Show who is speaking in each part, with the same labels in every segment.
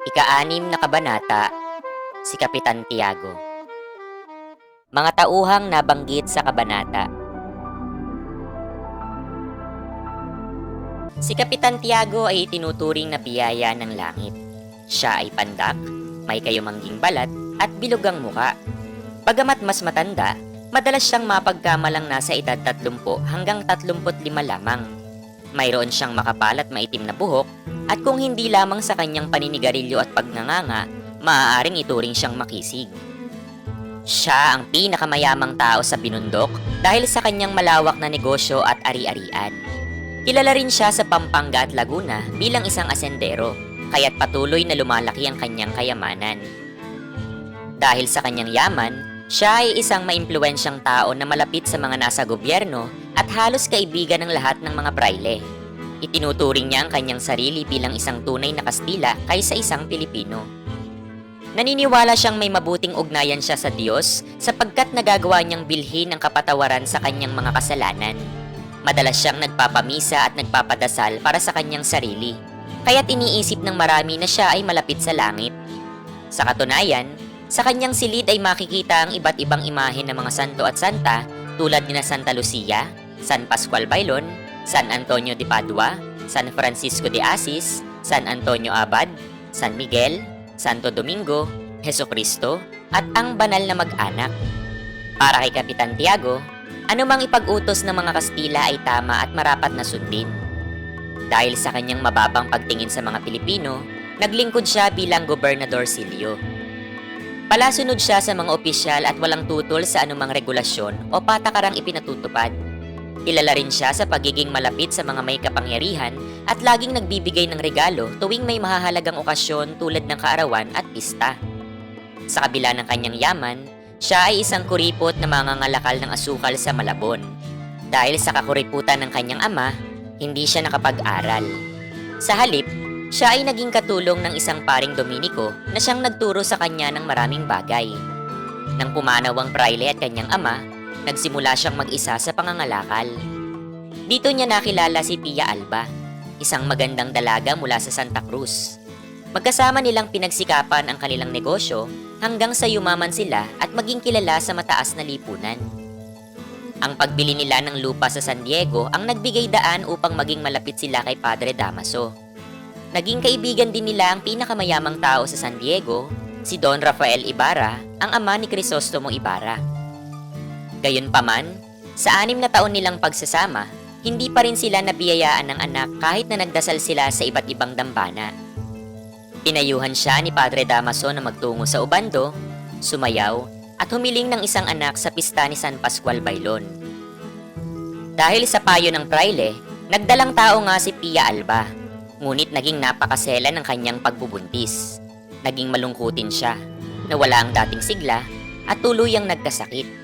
Speaker 1: Ika-anim na kabanata, si Kapitan Tiago. Mga tauhang nabanggit sa kabanata. Si Kapitan Tiago ay itinuturing na biyaya ng langit. Siya ay pandak, may kayumangging balat at bilugang muka. Bagamat mas matanda, madalas siyang mapagkamalang nasa edad 30 hanggang 35 lamang. Mayroon siyang makapal at maitim na buhok at kung hindi lamang sa kanyang paninigarilyo at pagnganganga, maaaring ituring siyang makisig. Siya ang pinakamayamang tao sa binundok dahil sa kanyang malawak na negosyo at ari-arian. Kilala rin siya sa Pampanga at Laguna bilang isang asendero, kaya't patuloy na lumalaki ang kanyang kayamanan. Dahil sa kanyang yaman, siya ay isang maimpluwensyang tao na malapit sa mga nasa gobyerno at halos kaibigan ng lahat ng mga braille. Itinuturing niya ang kanyang sarili bilang isang tunay na Kastila kaysa isang Pilipino. Naniniwala siyang may mabuting ugnayan siya sa Diyos sapagkat nagagawa niyang bilhin ang kapatawaran sa kanyang mga kasalanan. Madalas siyang nagpapamisa at nagpapadasal para sa kanyang sarili, kaya't iniisip ng marami na siya ay malapit sa langit. Sa katunayan, sa kanyang silid ay makikita ang iba't ibang imahe ng mga santo at santa tulad ni na Santa Lucia, San Pascual Bailon, San Antonio de Padua, San Francisco de Assis, San Antonio Abad, San Miguel, Santo Domingo, Kristo, at ang banal na mag-anak. Para kay Kapitan Tiago, anumang ipag-utos ng mga Kastila ay tama at marapat na sundin. Dahil sa kanyang mababang pagtingin sa mga Pilipino, naglingkod siya bilang Gobernador Silio. Palasunod siya sa mga opisyal at walang tutol sa anumang regulasyon o patakarang ipinatutupad. Kilala rin siya sa pagiging malapit sa mga may kapangyarihan at laging nagbibigay ng regalo tuwing may mahahalagang okasyon tulad ng kaarawan at pista. Sa kabila ng kanyang yaman, siya ay isang kuripot na mangangalakal ng asukal sa Malabon. Dahil sa kakuriputan ng kanyang ama, hindi siya nakapag-aral. Sa halip, siya ay naging katulong ng isang paring Dominiko na siyang nagturo sa kanya ng maraming bagay. Nang pumanaw ang praile at kanyang ama, nagsimula siyang mag-isa sa pangangalakal. Dito niya nakilala si Pia Alba, isang magandang dalaga mula sa Santa Cruz. Magkasama nilang pinagsikapan ang kanilang negosyo hanggang sa yumaman sila at maging kilala sa mataas na lipunan. Ang pagbili nila ng lupa sa San Diego ang nagbigay daan upang maging malapit sila kay Padre Damaso. Naging kaibigan din nila ang pinakamayamang tao sa San Diego, si Don Rafael Ibarra, ang ama ni Crisostomo Ibarra. Gayunpaman, sa anim na taon nilang pagsasama, hindi pa rin sila nabiyayaan ng anak kahit na nagdasal sila sa iba't ibang dambana. Pinayuhan siya ni Padre Damaso na magtungo sa Ubando, sumayaw, at humiling ng isang anak sa pista ni San Pascual Bailon. Dahil sa payo ng praile, nagdalang tao nga si Pia Alba, ngunit naging napakasela ng kanyang pagbubuntis. Naging malungkutin siya, nawala ang dating sigla, at tuluyang nagkasakit.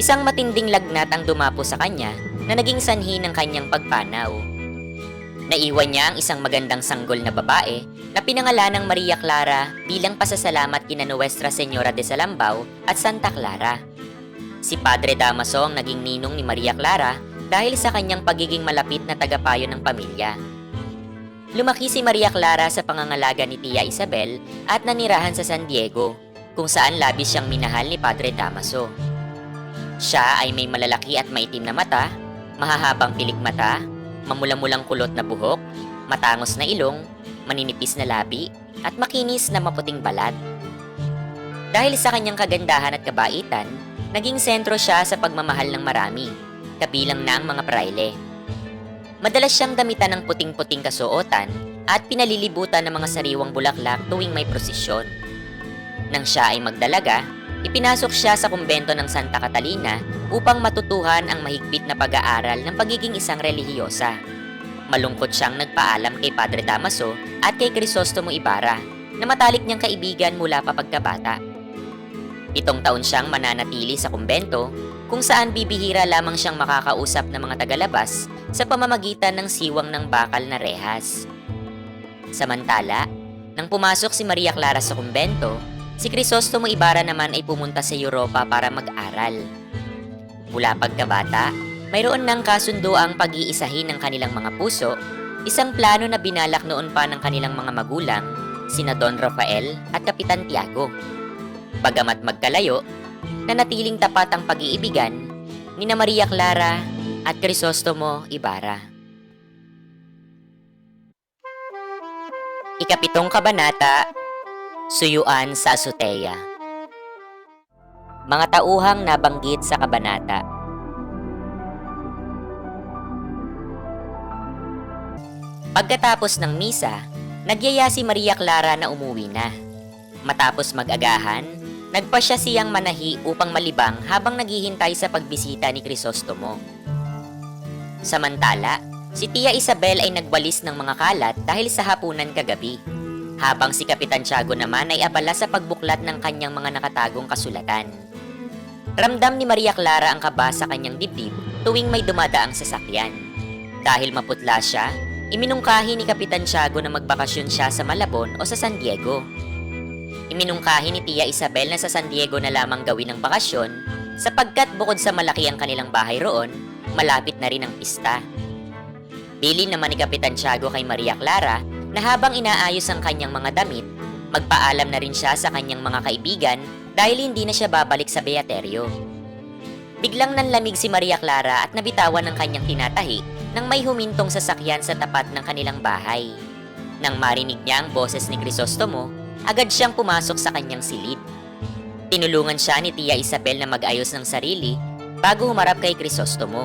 Speaker 1: Isang matinding lagnat ang dumapo sa kanya na naging sanhi ng kanyang pagpanaw. Naiwan niya ang isang magandang sanggol na babae na pinangalan ng Maria Clara bilang pasasalamat kina Nuestra Señora de Salambao at Santa Clara. Si Padre Damaso ang naging ninong ni Maria Clara dahil sa kanyang pagiging malapit na tagapayo ng pamilya. Lumaki si Maria Clara sa pangangalaga ni Tia Isabel at nanirahan sa San Diego, kung saan labis siyang minahal ni Padre Damaso. Siya ay may malalaki at maitim na mata, mahahabang pilik mata, mamula-mulang kulot na buhok, matangos na ilong, maninipis na labi, at makinis na maputing balat. Dahil sa kanyang kagandahan at kabaitan, naging sentro siya sa pagmamahal ng marami, kabilang na ang mga praile. Madalas siyang damitan ng puting-puting kasuotan at pinalilibutan ng mga sariwang bulaklak tuwing may prosesyon. Nang siya ay magdalaga, ipinasok siya sa kumbento ng Santa Catalina upang matutuhan ang mahigpit na pag-aaral ng pagiging isang relihiyosa. Malungkot siyang nagpaalam kay Padre Damaso at kay Crisostomo Ibarra na matalik niyang kaibigan mula pa pagkabata. Pitong taon siyang mananatili sa kumbento kung saan bibihira lamang siyang makakausap ng mga tagalabas sa pamamagitan ng siwang ng bakal na rehas. Samantala, nang pumasok si Maria Clara sa kumbento, si Crisostomo Ibarra naman ay pumunta sa Europa para mag-aral. Mula pagkabata, mayroon ng kasundo ang pag-iisahin ng kanilang mga puso, isang plano na binalak noon pa ng kanilang mga magulang sina Don Rafael at Kapitan Tiago. Bagamat magkalayo, nanatiling tapat ang pag-iibigan ni Maria Clara at Crisostomo Ibarra. Ikapitong kabanata, Suyuan sa Azotea. Mga tauhang nabanggit sa kabanata. Pagkatapos ng misa, nagyaya si Maria Clara na umuwi na. Matapos mag-agahan, nagpa siya siyang manahi upang malibang habang naghihintay sa pagbisita ni Crisostomo. Samantala, si Tia Isabel ay nagwalis ng mga kalat dahil sa hapunan kagabi. Habang si Kapitan Tiago naman ay abala sa pagbuklat ng kanyang mga nakatagong kasulatan. Ramdam ni Maria Clara ang kaba sa kanyang dibdib tuwing may dumadaang sasakyan. Dahil maputla siya, iminungkahi ni Kapitan Tiago na magbakasyon siya sa Malabon o sa San Diego. Iminungkahi ni Tia Isabel na sa San Diego na lamang gawin ang bakasyon sapagkat bukod sa malaki ang kanilang bahay roon, malapit na rin ang pista. Bilin naman ni Kapitan Tiago kay Maria Clara na habang inaayos ang kanyang mga damit, magpaalam na rin siya sa kanyang mga kaibigan dahil hindi na siya babalik sa Beaterio. Biglang nanlamig si Maria Clara at nabitawan ng kanyang tinatahi nang may humintong sasakyan sa tapat ng kanilang bahay. Nang marinig niya ang boses ni Crisostomo, agad siyang pumasok sa kanyang silid. Tinulungan siya ni Tia Isabel na mag-ayos ng sarili bago humarap kay Crisostomo.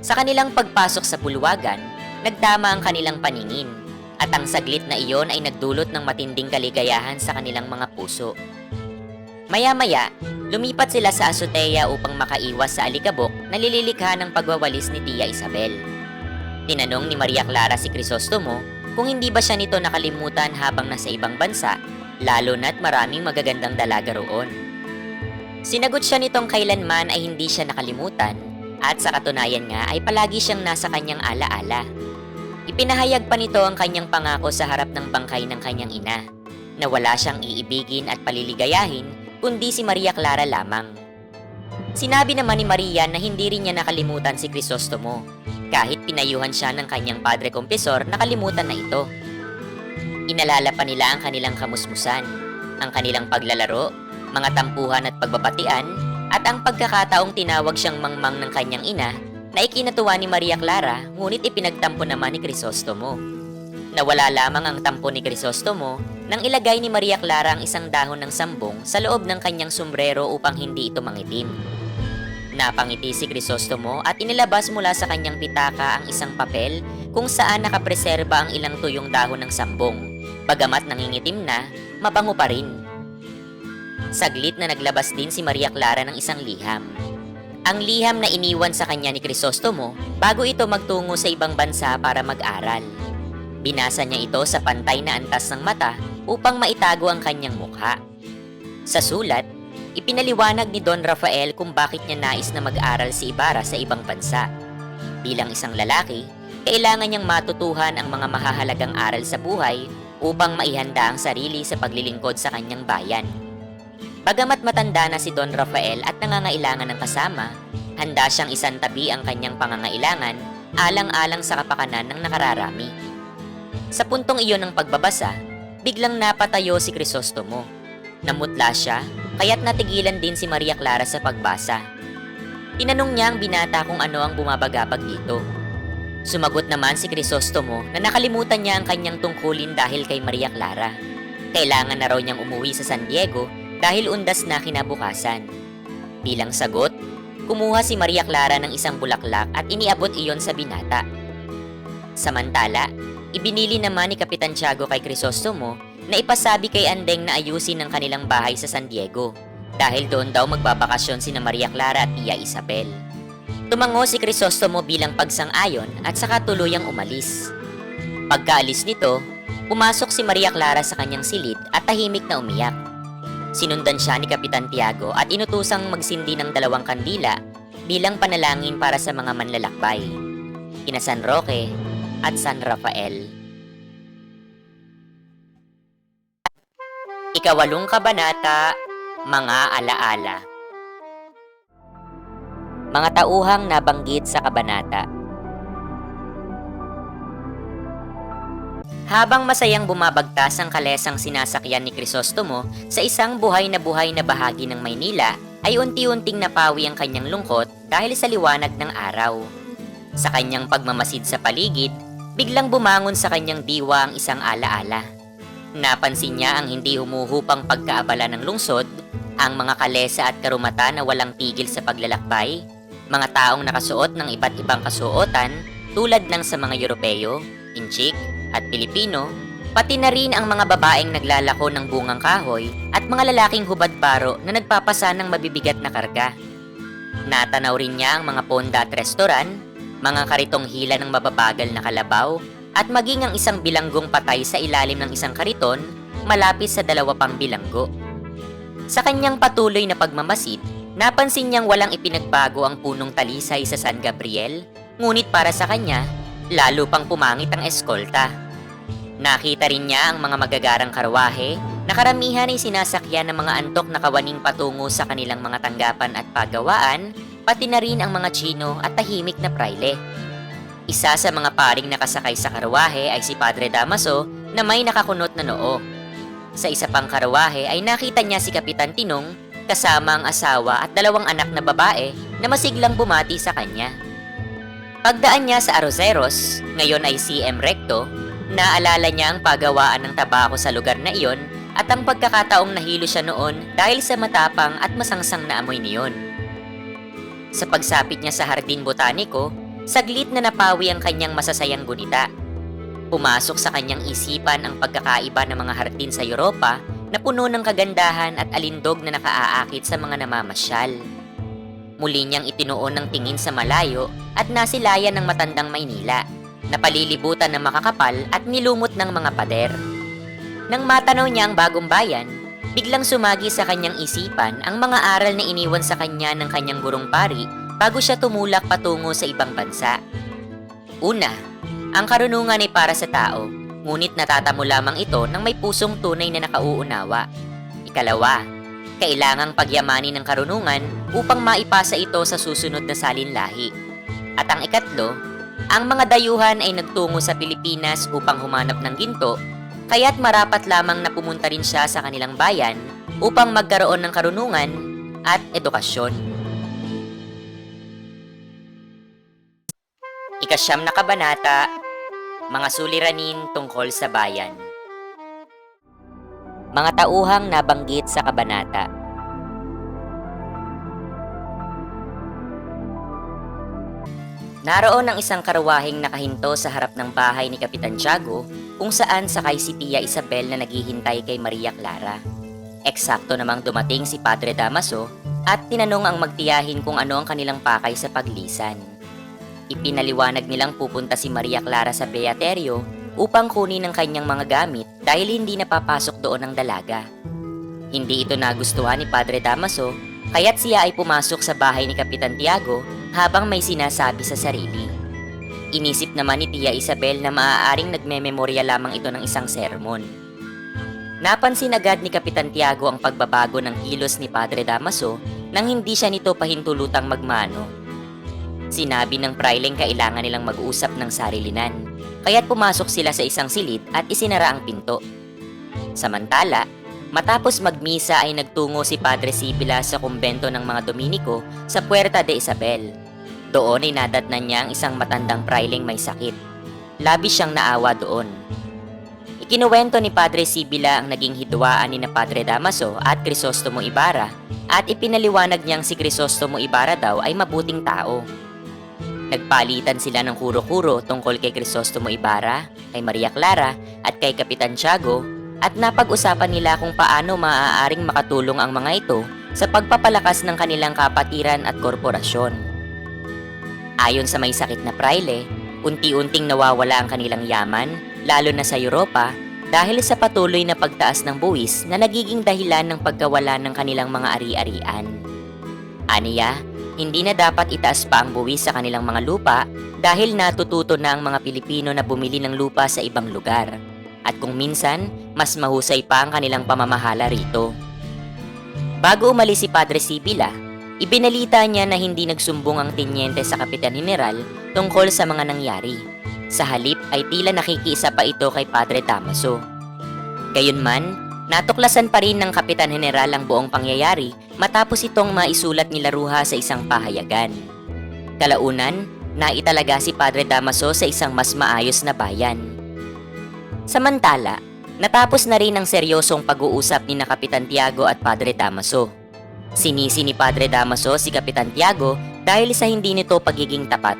Speaker 1: Sa kanilang pagpasok sa puluwagan, nagtama ang kanilang paningin at ang saglit na iyon ay nagdulot ng matinding kaligayahan sa kanilang mga puso. Maya-maya, lumipat sila sa azotea upang makaiwas sa alikabok na lililikha ng pagwawalis ni Tia Isabel. Tinanong ni Maria Clara si Crisostomo kung hindi ba siya nito nakalimutan habang nasa ibang bansa, lalo na't maraming magagandang dalaga roon. Sinagot siya nitong kailanman ay hindi siya nakalimutan at sa katunayan nga ay palagi siyang nasa kanyang alaala. Ipinahayag pa nito ang kanyang pangako sa harap ng bangkay ng kanyang ina na wala siyang iibigin at paliligayahin kundi si Maria Clara lamang. Sinabi naman ni Maria na hindi rin niya nakalimutan si Crisostomo kahit pinayuhan siya ng kanyang padre kompesor nakalimutan na ito. Inalala pa nila ang kanilang kamusmusan, ang kanilang paglalaro, mga tampuhan at pagbabatian, at ang pagkakataong tinawag siyang mangmang ng kanyang ina na ikinatuwa ni Maria Clara ngunit ipinagtampo naman ni Crisostomo. Nawala lamang ang tampo ni Crisostomo nang ilagay ni Maria Clara ang isang dahon ng sambong sa loob ng kanyang sombrero upang hindi ito mangitim. Napangiti si Crisostomo at inilabas mula sa kanyang pitaka ang isang papel kung saan nakapreserba ang ilang tuyong dahon ng sambong. Bagamat nangingitim na, mabango pa rin. Saglit na naglabas din si Maria Clara ng isang liham. Ang liham na iniwan sa kanya ni Crisostomo bago ito magtungo sa ibang bansa para mag-aral. Binasa niya ito sa pantay na antas ng mata upang maitago ang kanyang mukha. Sa sulat, ipinaliwanag ni Don Rafael kung bakit niya nais na mag-aral si Ibarra sa ibang bansa. Bilang isang lalaki, kailangan niyang matutuhan ang mga mahahalagang aral sa buhay upang maihanda ang sarili sa paglilingkod sa kanyang bayan. Bagamat matanda na si Don Rafael at nangangailangan ng kasama, handa siyang isantabi ang kanyang pangangailangan alang-alang sa kapakanan ng nakararami. Sa puntong iyon ng pagbabasa, biglang napatayo si Crisostomo. Namutla siya, kaya't natigilan din si Maria Clara sa pagbasa. Tinanong niya ang binata kung ano ang bumabagabag dito. Sumagot naman si Crisostomo na nakalimutan niya ang kanyang tungkulin dahil kay Maria Clara. Kailangan na raw niyang umuwi sa San Diego dahil undas na kinabukasan. Bilang sagot, kumuha si Maria Clara ng isang bulaklak at iniabot iyon sa binata. Samantala, ibinili naman ni Kapitan Tiago kay Crisostomo na ipasabi kay Andeng na ayusin ang kanilang bahay sa San Diego dahil doon daw magbabakasyon sina Maria Clara at Tia Isabel. Tumango si Crisostomo bilang pagsang-ayon at saka tuluyang umalis. Pagkaalis nito, pumasok si Maria Clara sa kanyang silid at tahimik na umiyak. Sinundan siya ni Kapitan Tiago at inutusang magsindi ng dalawang kandila bilang panalangin para sa mga manlalakbay. Ina San Roque at San Rafael. Ikawalong kabanata, Mga Alaala Mga tauhang nabanggit sa kabanata Habang masayang bumabagtas ang kalesang sinasakyan ni Crisostomo sa isang buhay na buhay na bahagi ng Maynila, ay unti-unting napawi ang kanyang lungkot dahil sa liwanag ng araw. Sa kanyang pagmamasid sa paligid, biglang bumangon sa kanyang diwa ang isang alaala. Napansin niya ang hindi humuhupang pagkaabala ng lungsod, ang mga kalesa at karumata na walang tigil sa paglalakbay, mga taong nakasuot ng iba't ibang kasuotan tulad ng sa mga Europeo, Inchik, at Pilipino, pati na rin ang mga babaeng naglalako ng bungang kahoy at mga lalaking hubad baro na nagpapasa ng mabibigat na karga. Natanaw rin niya ang mga ponda at restoran, mga karitong hila ng mababagal na kalabaw, at maging ang isang bilanggong patay sa ilalim ng isang kariton malapit sa dalawa pang bilanggo. Sa kanyang patuloy na pagmamasid, napansin niyang walang ipinagbago ang punong talisay sa San Gabriel, ngunit para sa kanya, lalo pang pumangit ang eskolta. Nakita rin niya ang mga magagarang karwahe na karamihan ay sinasakyan ng mga antok na kawaning patungo sa kanilang mga tanggapan at pagawaan, pati na rin ang mga chino at tahimik na praile. Isa sa mga paring nakasakay sa karwahe ay si Padre Damaso na may nakakunot na noo. Sa isa pang karwahe ay nakita niya si Kapitan Tinong kasama ang asawa at dalawang anak na babae na masiglang bumati sa kanya. Pagdaan niya sa Aroseros, ngayon ay CM Recto, naalala niya ang pagawaan ng tabako sa lugar na iyon at ang pagkakataong nahilo siya noon dahil sa matapang at masangsang na amoy niyon. Sa pagsapit niya sa Hardin Botaniko, saglit na napawi ang kanyang masasayang gunita. Pumasok sa kanyang isipan ang pagkakaiba ng mga hardin sa Europa na puno ng kagandahan at alindog na nakaaakit sa mga namamasyal. Muli niyang itinuon ng tingin sa malayo at nasilayan ng matandang Maynila, napalilibutan ng makakapal at nilumot ng mga pader. Nang matanaw niya ang bagong bayan, biglang sumagi sa kanyang isipan ang mga aral na iniwan sa kanya ng kanyang gurong pari bago siya tumulak patungo sa ibang bansa. Una, ang karunungan ay para sa tao, ngunit natatamo lamang ito ng may pusong tunay na nakauunawa. Ikalawa, kailangang pagyamanin ng karunungan upang maipasa ito sa susunod na salinlahi. At ang ikatlo, ang mga dayuhan ay nagtungo sa Pilipinas upang humanap ng ginto, kaya't marapat lamang na pumunta rin siya sa kanilang bayan upang magkaroon ng karunungan at edukasyon. Ikasyam na kabanata, mga suliranin tungkol sa bayan. Mga tauhang nabanggit sa kabanata. Naroon ang isang karwaheng nakahinto sa harap ng bahay ni Kapitan Tiago kung saan sakay si Tia Isabel na naghihintay kay Maria Clara. Eksakto namang dumating si Padre Damaso at tinanong ang magtiyahin kung ano ang kanilang pakay sa paglisan. Ipinaliwanag nilang pupunta si Maria Clara sa Beaterio upang kunin ang kanyang mga gamit dahil hindi napapasok doon ang dalaga. Hindi ito nagustuhan ni Padre Damaso kaya't siya ay pumasok sa bahay ni Kapitan Tiago habang may sinasabi sa sarili. Inisip naman ni Tia Isabel na maaaring nagmememorya lamang ito ng isang sermon. Napansin agad ni Kapitan Tiago ang pagbabago ng kilos ni Padre Damaso nang hindi siya nito pahintulutang magmano. Sinabi ng praileng kailangan nilang mag-usap ng sarilinan, kaya't pumasok sila sa isang silid at isinara ang pinto. Samantala, matapos magmisa ay nagtungo si Padre Sibila sa kumbento ng mga Dominiko sa Puerta de Isabel. Doon ay nadatnan niya ang isang matandang praileng may sakit. Labis siyang naawa doon. Ikinuwento ni Padre Sibila ang naging hidwaan ni na Padre Damaso at Crisostomo Ibarra at ipinaliwanag niyang si Crisostomo Ibarra daw ay mabuting tao. Nagpalitan sila ng kuro-kuro tungkol kay Crisostomo Ibarra, kay Maria Clara at kay Kapitan Tiago at napag-usapan nila kung paano maaaring makatulong ang mga ito sa pagpapalakas ng kanilang kapatiran at korporasyon. Ayon sa may sakit na praile, unti-unting nawawala ang kanilang yaman, lalo na sa Europa, dahil sa patuloy na pagtaas ng buwis na nagiging dahilan ng pagkawala ng kanilang mga ari-arian. Aniya, hindi na dapat itaas pa ang buwis sa kanilang mga lupa dahil natututo na ang mga Pilipino na bumili ng lupa sa ibang lugar. At kung minsan, mas mahusay pa ang kanilang pamamahala rito. Bago umalis si Padre Sibila, ibinalita niya na hindi nagsumbong ang tinyente sa Kapitan General tungkol sa mga nangyari. Sa halip ay tila nakikiisa pa ito kay Padre Damaso. Gayunman, natuklasan pa rin ng Kapitan General ang buong pangyayari matapos itong maisulat ni Laruha sa isang pahayagan. Kalaunan, naitalaga si Padre Damaso sa isang mas maayos na bayan. Samantala, natapos na rin ang seryosong pag-uusap ni na Kapitan Tiago at Padre Damaso. Sinisi ni Padre Damaso si Kapitan Tiago dahil sa hindi nito pagiging tapat.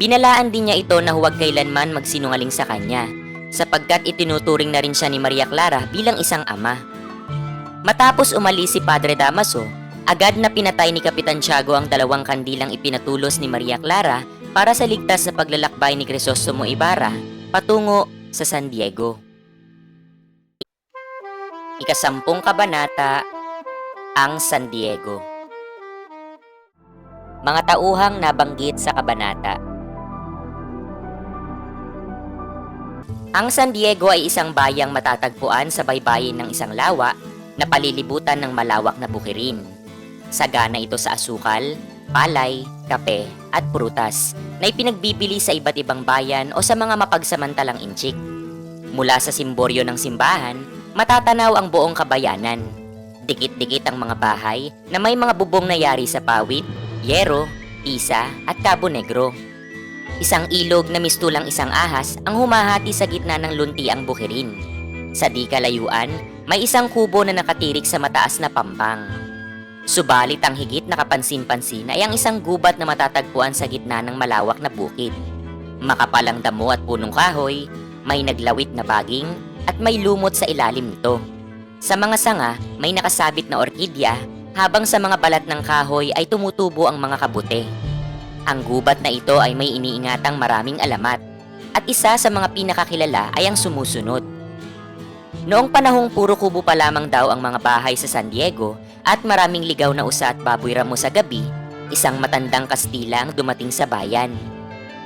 Speaker 1: Binalaan din niya ito na huwag kailanman magsinungaling sa kanya sapagkat itinuturing na rin siya ni Maria Clara bilang isang ama. Matapos umalis si Padre Damaso, agad na pinatay ni Kapitan Tiago ang dalawang kandilang ipinatulos ni Maria Clara para sa ligtas na paglalakbay ni Crisostomo Ibarra patungo sa San Diego. Ikasampung kabanata, ang San Diego. Mga tauhang nabanggit sa kabanata. Ang San Diego ay isang bayang matatagpuan sa baybayin ng isang lawa na palilibutan ng malawak na bukirin. Sagana ito sa asukal, palay, kape, at prutas na ipinagbibili sa iba't ibang bayan o sa mga mapagsamantalang inchik. Mula sa simboryo ng simbahan, matatanaw ang buong kabayanan. Dikit-dikit ang mga bahay na may mga bubong na yari sa pawid, yero, pisa, at cabo negro. Isang ilog na mistulang isang ahas ang humahati sa gitna ng lunti ang bukirin. Sa di kalayuan, may isang kubo na nakatirik sa mataas na pampang. Subalit ang higit na kapansin-pansin ay ang isang gubat na matatagpuan sa gitna ng malawak na bukid. Makapalang damo at punong kahoy, may naglawit na baging at may lumot sa ilalim nito. Sa mga sanga, may nakasabit na orkidya habang sa mga balat ng kahoy ay tumutubo ang mga kabute. Ang gubat na ito ay may iniingatang maraming alamat at isa sa mga pinakakilala ay ang sumusunod. Noong panahong puro kubo pa lamang daw ang mga bahay sa San Diego at maraming ligaw na usa at baboy ramo sa gabi, isang matandang Kastila ang dumating sa bayan.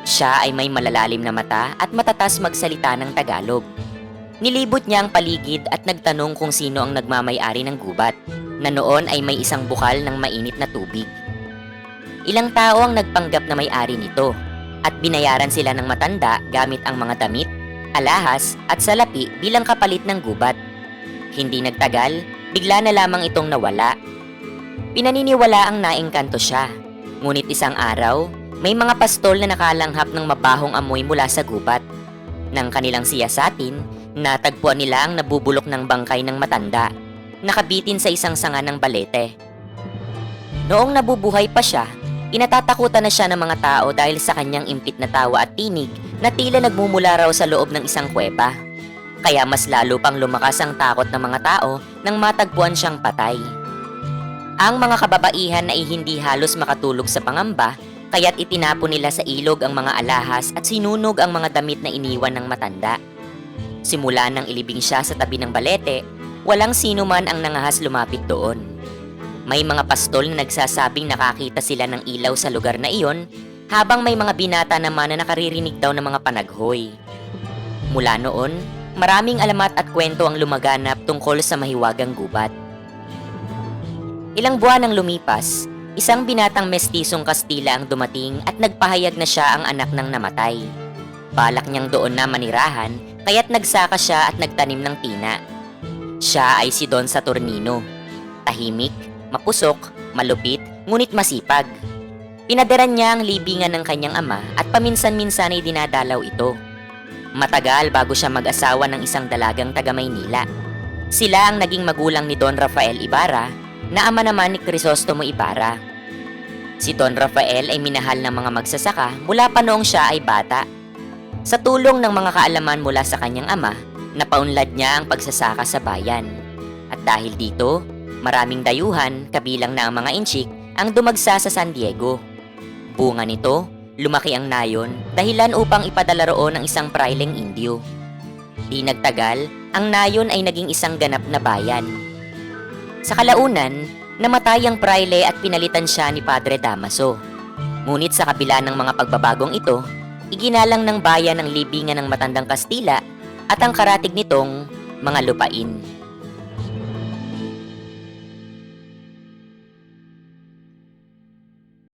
Speaker 1: Siya ay may malalalim na mata at matatas magsalita ng Tagalog. Nilibot niya ang paligid at nagtanong kung sino ang nagmamay-ari ng gubat na noon ay may isang bukal ng mainit na tubig. Ilang tao ang nagpanggap na may-ari nito at binayaran sila ng matanda gamit ang mga damit, alahas at salapi bilang kapalit ng gubat. Hindi nagtagal, bigla na lamang itong nawala. Pinaniniwala ang naengkanto siya. Ngunit isang araw, may mga pastol na nakalanghap ng mabahong amoy mula sa gubat. Nang kanilang siyasatin, natagpuan nila ang nabubulok ng bangkay ng matanda, nakabitin sa isang sanga ng balete. Noong nabubuhay pa siya, Inatatakutan na siya ng mga tao dahil sa kanyang impit na tawa at tinig na tila nagmumula raw sa loob ng isang kuweba. Kaya mas lalo pang lumakas ang takot ng mga tao nang matagpuan siyang patay. Ang mga kababaihan ay hindi halos makatulog sa pangamba kaya't itinapon nila sa ilog ang mga alahas at sinunog ang mga damit na iniwan ng matanda. Simula nang ilibing siya sa tabi ng balete, walang sino man ang nangahas lumapit doon. May mga pastol na nagsasabing nakakita sila ng ilaw sa lugar na iyon, habang may mga binata naman na nakaririnig daw ng mga panaghoy. Mula noon, maraming alamat at kwento ang lumaganap tungkol sa mahiwagang gubat. Ilang buwan ang lumipas, isang binatang mestisong Kastila ang dumating at nagpahayag na siya ang anak ng namatay. Balak niyang doon na manirahan, kaya't nagsaka siya at nagtanim ng tina. Siya ay si Don Saturnino. Tahimik, mapusok, malupit, ngunit masipag. Pinadaran niya ang libingan ng kanyang ama at paminsan-minsan ay dinadalaw ito. Matagal bago siya mag-asawa ng isang dalagang taga Maynila. Sila ang naging magulang ni Don Rafael Ibarra na ama naman ni Crisostomo Ibarra. Si Don Rafael ay minahal ng mga magsasaka mula pa noong siya ay bata. Sa tulong ng mga kaalaman mula sa kanyang ama, napaunlad niya ang pagsasaka sa bayan. At dahil dito, Maraming dayuhan, kabilang na ang mga inchik, ang dumagsa sa San Diego. Bunga nito, lumaki ang nayon dahilan upang ipadala roon ang isang praileng Indio. Di nagtagal, ang nayon ay naging isang ganap na bayan. Sa kalaunan, namatay ang praile at pinalitan siya ni Padre Damaso. Ngunit sa kabila ng mga pagbabagong ito, iginalang ng bayan ang libingan ng matandang Kastila at ang karatig nitong mga lupain.